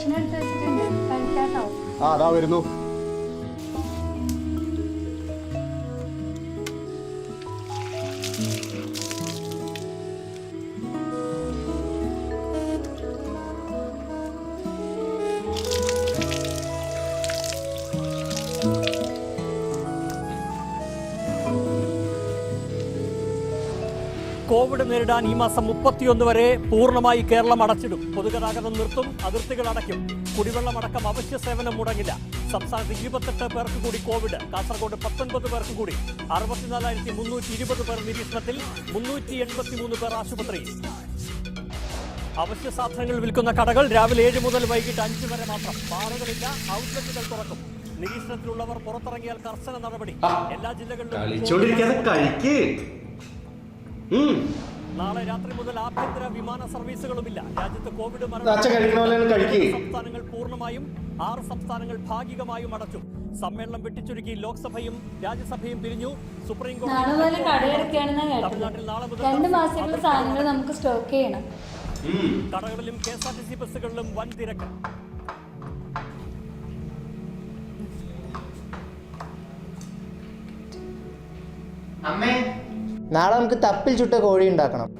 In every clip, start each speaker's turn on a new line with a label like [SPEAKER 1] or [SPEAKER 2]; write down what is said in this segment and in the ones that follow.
[SPEAKER 1] ഭക്ഷണം എടുത്ത് വെച്ചിട്ടുണ്ട് കഴിക്കാട്ടോ
[SPEAKER 2] ആ അതാ വരുന്നു.
[SPEAKER 3] കോവിഡ് നേരിടാൻ ഈ മാസം മുപ്പത്തിയൊന്ന് വരെ പൂർണമായി കേരളം അടച്ചിടും. പൊതുഗതാഗതം നിർത്തും അതിർത്തികൾ അടയ്ക്കും. കുടിവെള്ളം അടക്കം അവശ്യ സേവനം മുടങ്ങില്ല. സംസ്ഥാനത്ത് ഇരുപത്തെട്ട് പേർക്ക് കൂടി കോവിഡ് കാസർഗോഡ് പത്തൊൻപത് പേർക്ക് കൂടി. അറുപത്തിനാലായിരത്തി മുന്നൂറ്റി ഇരുപത് പേർ നിരീക്ഷണത്തിൽ മുന്നൂറ്റി എൺപത്തി മൂന്ന് പേർ ആശുപത്രിയിൽ. അവശ്യ സാധനങ്ങൾ വിൽക്കുന്ന കടകൾ രാവിലെ ഏഴ് മുതൽ വൈകിട്ട് അഞ്ച് വരെ മാത്രം. ബാറുകളില്ല ഔട്ട്ലെറ്റുകൾ തുറക്കും. നിരീക്ഷണത്തിലുള്ളവർ പുറത്തിറങ്ങിയാൽ കർശന നടപടി. എല്ലാ ജില്ലകളിലും. നാളെ രാത്രി മുതൽ ആഭ്യന്തര വിമാന സർവീസുകളുമില്ല. രാജ്യത്ത് കോവിഡ്
[SPEAKER 2] അങ്ങ്
[SPEAKER 3] സംസ്ഥാനങ്ങൾ പൂർണമായും ആറ് സംസ്ഥാനങ്ങൾ ഭാഗികമായും അടച്ചു. സമ്മേളനം വെട്ടിച്ചുരുക്കി ലോക്സഭയും രാജ്യസഭയും പിരിഞ്ഞു. സുപ്രീം തമിഴ്നാട്ടിൽ നാളെ മുതൽ
[SPEAKER 1] രണ്ട് മാസത്തേക്കുള്ള സാധനങ്ങൾ നമുക്ക് സ്റ്റോക്ക് ചെയ്യണം.
[SPEAKER 3] കടകളിലും K S R T C ബസ്സുകളിലും വൻ തിരക്ക്.
[SPEAKER 4] അമ്മേ
[SPEAKER 5] നാളെ നമുക്ക് തപ്പിൽ ചുട്ട കോഴി ഉണ്ടാക്കണം.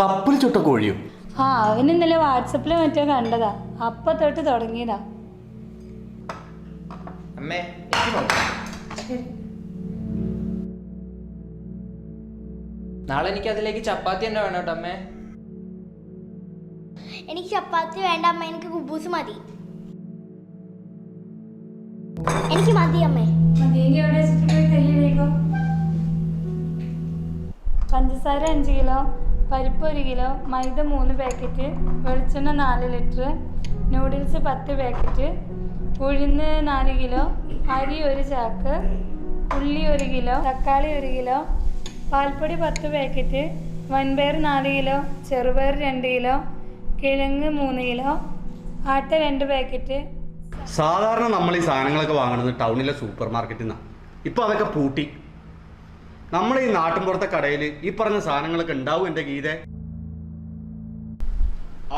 [SPEAKER 2] തപ്പിൽ ചുട്ട കോഴിയോ?
[SPEAKER 1] ആ അവൻ ഇന്നലെ വാട്സപ്പിൽ മറ്റോ കണ്ടതാ. അപ്പ തൊട്ട് തുടങ്ങിയതാ.
[SPEAKER 4] അമ്മേ എനിക്ക് നാളെ എനിക്ക് അതിലേക്ക് ചപ്പാത്തി തന്നെ വേണം കേട്ടോ അമ്മേ.
[SPEAKER 6] എനിക്ക് ചപ്പാത്തി വേണ്ട അമ്മ എനിക്ക് കുബൂസ് മതി. എനിക്ക് മതി അമ്മേ.
[SPEAKER 1] മതിയെങ്കിൽ അവിടെ പഞ്ചസാര അഞ്ച് കിലോ പരിപ്പ് ഒരു കിലോ മൈദ മൂന്ന് പാക്കറ്റ് വെളിച്ചെണ്ണ നാല് ലിറ്റർ നൂഡിൽസ് പത്ത് പാക്കറ്റ് ഉഴുന്ന് നാല് കിലോ അരി ഒരു ചാക്ക് ഉള്ളി ഒരു കിലോ തക്കാളി ഒരു കിലോ പാൽപ്പൊടി പത്ത് പാക്കറ്റ് വൻപയർ നാല് കിലോ ചെറുപയർ രണ്ട് കിലോ കിഴങ്ങ് മൂന്ന് കിലോ ആട്ട രണ്ട് പാക്കറ്റ്.
[SPEAKER 2] സാധാരണ നമ്മൾ ഈ സാധനങ്ങളൊക്കെ വാങ്ങുന്നത് ടൗണിലെ സൂപ്പർ മാർക്കറ്റിൽ നിന്നാണ് ഇപ്പൊ അതൊക്കെ പൂട്ടി. നമ്മൾ ഈ നാട്ടിൻപുറത്തെ കടയിൽ ഈ പറഞ്ഞ സാധനങ്ങളൊക്കെ ഉണ്ടാവും എന്റെ ഗീത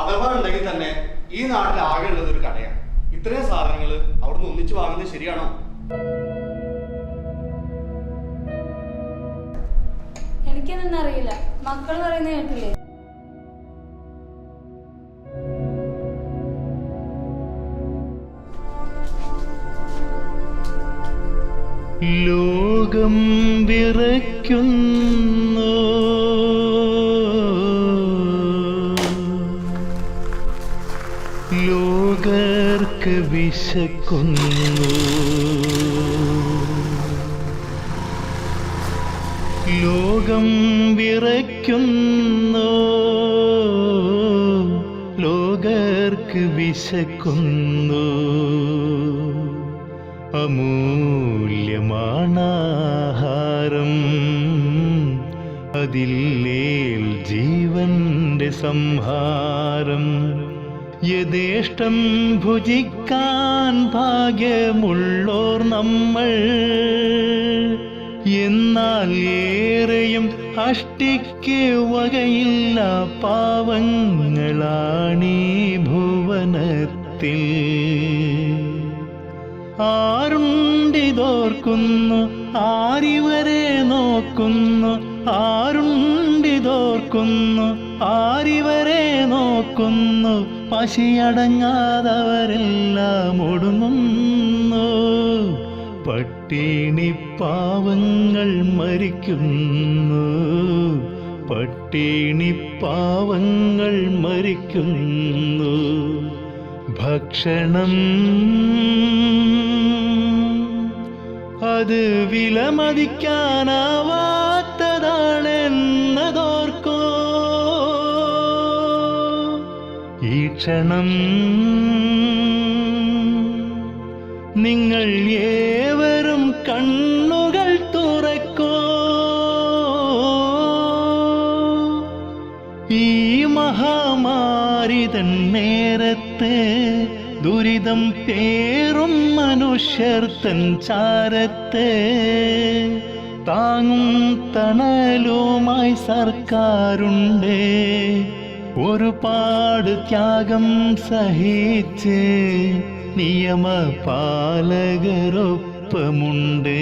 [SPEAKER 2] അഥവാ ഉണ്ടെങ്കിൽ തന്നെ ഈ നാട്ടിൽ ആകെ ഉള്ളത് ഒരു കടയാണ്. ഇത്രയും സാധനങ്ങൾ അവിടുന്ന് ഒന്നിച്ചു വാങ്ങുന്നത് ശരിയാണോ?
[SPEAKER 1] എനിക്കെന്നൊന്നും അറിയില്ല. മക്കൾ പറയുന്ന കേട്ടില്ലേ?
[SPEAKER 7] ലോകം വിറയ്ക്കുന്നു ലോകർക്ക് വിശക്കുന്നു. ലോകം വിറയ്ക്കുന്നു. ലോകർക്ക് വിശക്കുന്നു. അമൂല്യമാണാഹാരം അതില്ലേൽ ജീവന്റെ സംഹാരം. യഥേഷ്ടം ഭുജിക്കാൻ ഭാഗ്യമുള്ളോർ നമ്മൾ. എന്നാൽ ഏറെയും അഷ്ടിക്ക് വകയില്ല പാവങ്ങളാണീ ഭുവനത്തിൽ. ആരുണ്ടിതോർക്കുന്നു ആരിവരെ നോക്കുന്നു ആരുണ്ടിതോർക്കുന്നു ആരിവരെ നോക്കുന്നു പശിയടങ്ങാതവരെല്ലാം ഒടുങ്ങുന്നു. പട്ടിണി പാവങ്ങൾ മരിക്കുന്നു പട്ടിണി പാവങ്ങൾ മരിക്കുന്നു. ഭക്ഷണം അത് വിലമതിക്കാനാവാത്തതാണെന്നതോർക്കോ ക്ഷണം. നിങ്ങൾ ഏവരും കണ്ണുകൾ തുറക്കോ. ഈ മഹാമാരി തൻ നേരത്തെ ദുരിതം പേറും മനുഷ്യർ തൻ ചാരത്തെ താങ്ങും തണലുമായി സർക്കാരുണ്ട്. ഒരുപാട് ത്യാഗം സഹിച്ച് നിയമപാലകരൊപ്പമുണ്ട്.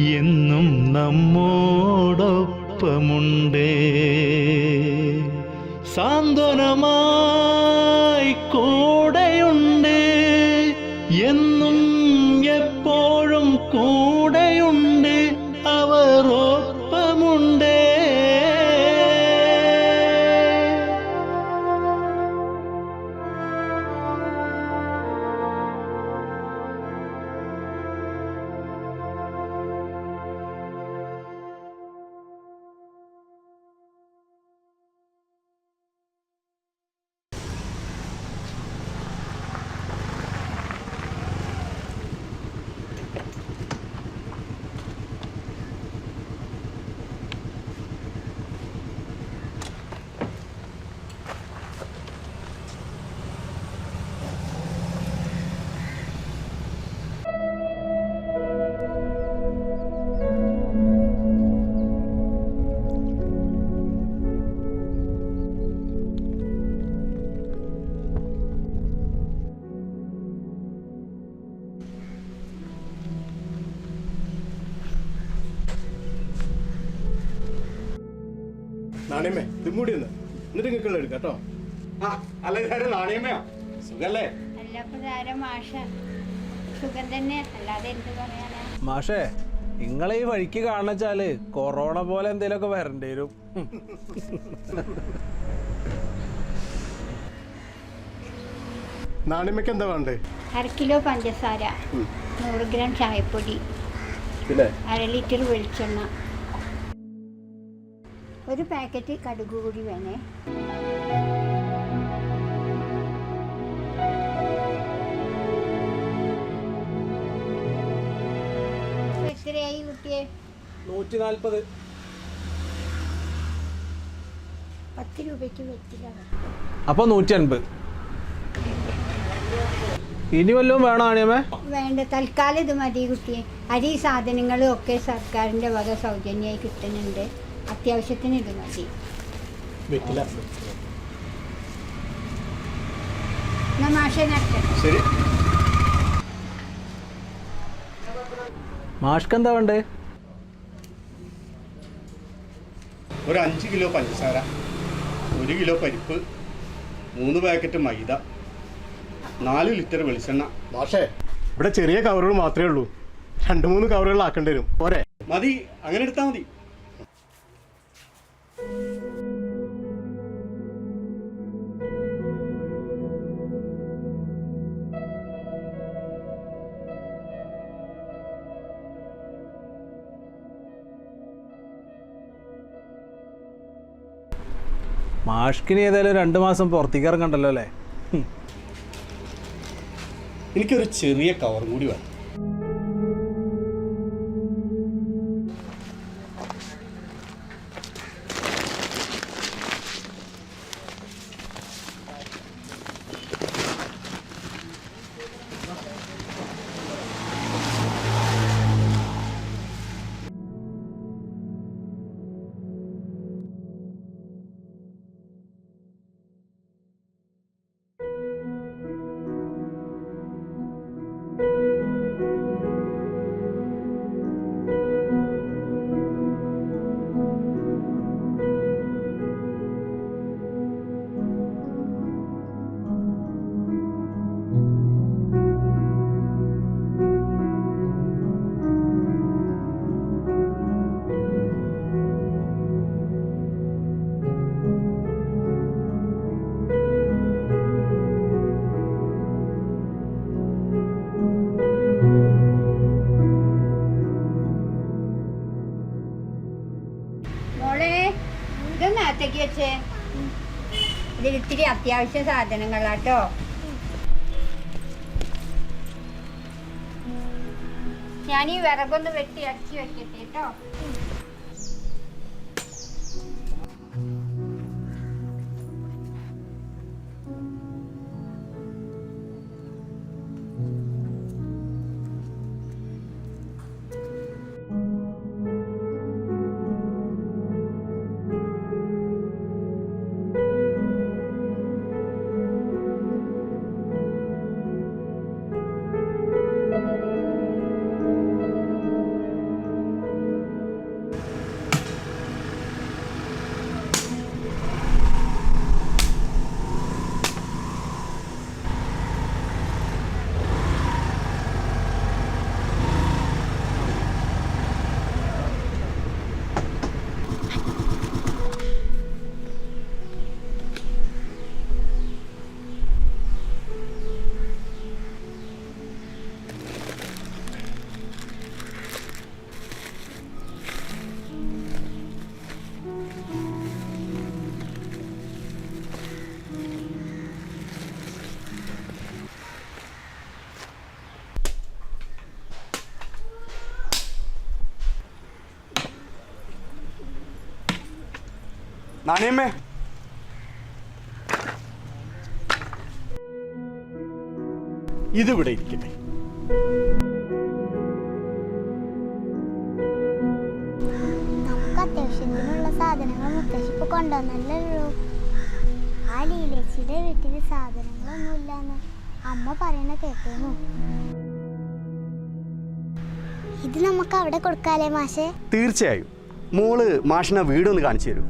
[SPEAKER 7] എന്നും നമ്മോടൊപ്പമുണ്ട്. സാന്ത്വനമായി കൂടെയുണ്ട്
[SPEAKER 8] എടുക്കാം കേട്ടോ.
[SPEAKER 2] ആ അല്ല ഇതാരും? നാണയമ്മയോ? സുഖല്ലേ?
[SPEAKER 6] മാഷ?
[SPEAKER 9] നിങ്ങളെ ഈ വഴിക്ക് കാണച്ചാൽ കൊറോണ പോലെ എന്തേലൊക്കെ വരേണ്ടി വരും.
[SPEAKER 8] നാണിമ്മക്ക് എന്താ വേണ്ടേ?
[SPEAKER 6] അര കിലോ പഞ്ചസാര നൂറ് ഗ്രാം ചായപ്പൊടി
[SPEAKER 8] പിന്നെ?
[SPEAKER 6] അര ലിറ്റർ വെളിച്ചെണ്ണ. ഒരു പാക്കറ്റ് കടുക് കൂടി വേണേ.
[SPEAKER 9] നൂറ്റി നാൽപ്പത്
[SPEAKER 6] പത്ത് രൂപയ്ക്ക് വെച്ചില്ല.
[SPEAKER 9] അപ്പൊ നൂറ്റി അൻപത് ഇനി വല്ലതും വേണോ ആണിയമ്മേ
[SPEAKER 6] വേണ്ട തൽക്കാലം ഇത് മതി കുട്ടിയെ. അരി സാധനങ്ങളും ഒക്കെ സർക്കാരിന്റെ വക സൗജന്യമായി കിട്ടുന്നുണ്ട്. അത്യാവശ്യത്തിന് ഇത് മതി.
[SPEAKER 8] വെറ്റില
[SPEAKER 6] എന്നാ മാഷെ നടത്തണം
[SPEAKER 8] ശരി.
[SPEAKER 9] മാഷ്ക്ക് എന്താ വേണ്ടേ?
[SPEAKER 2] ഒരു അഞ്ച് കിലോ പഞ്ചസാര ഒരു കിലോ പരിപ്പ് മൂന്ന് പാക്കറ്റ് മൈദ നാല് ലിറ്റർ വെളിച്ചെണ്ണ.
[SPEAKER 8] പക്ഷേ ഇവിടെ ചെറിയ കവറുകൾ മാത്രമേ ഉള്ളൂ. രണ്ട് മൂന്ന് കവറുകൾ ആക്കേണ്ടി വരും. പോരെ.
[SPEAKER 2] മതി അങ്ങനെ എടുത്താൽ മതി.
[SPEAKER 9] മാഷ്കിന് ഏതായാലും രണ്ട് മാസം പുറത്തേക്ക് ഇറങ്ങണ്ടല്ലോ അല്ലേ?
[SPEAKER 2] എനിക്കൊരു ചെറിയ കവറും കൂടി വേണം.
[SPEAKER 6] അത്യാവശ്യ സാധനങ്ങളാട്ടോ. ഞാൻ ഈ വിറകൊന്ന് വെട്ടി അടിച്ചു വെക്കട്ടെ കേട്ടോ
[SPEAKER 2] നാണിയമ്മേ
[SPEAKER 8] ഇതിവിടെ ഇരിക്കട്ടെ
[SPEAKER 10] നമുക്ക് അത്യാവശ്യത്തിനുള്ള സാധനങ്ങൾ മുത്തശ്ശിപ്പ് കൊണ്ടുവന്നല്ലേ ഉള്ളൂ ആ ലീലേച്ചിയുടെ വീട്ടിൽ സാധനങ്ങളൊന്നുമില്ലാന്ന് അമ്മ പറയണ കേട്ടേന്നു ഇത് നമുക്ക് അവിടെ കൊടുക്കാലേ മാഷേ.
[SPEAKER 2] തീർച്ചയായും. മോൾ മാഷിനെ വീടൊന്ന് കാണിച്ചു
[SPEAKER 10] തരൂ.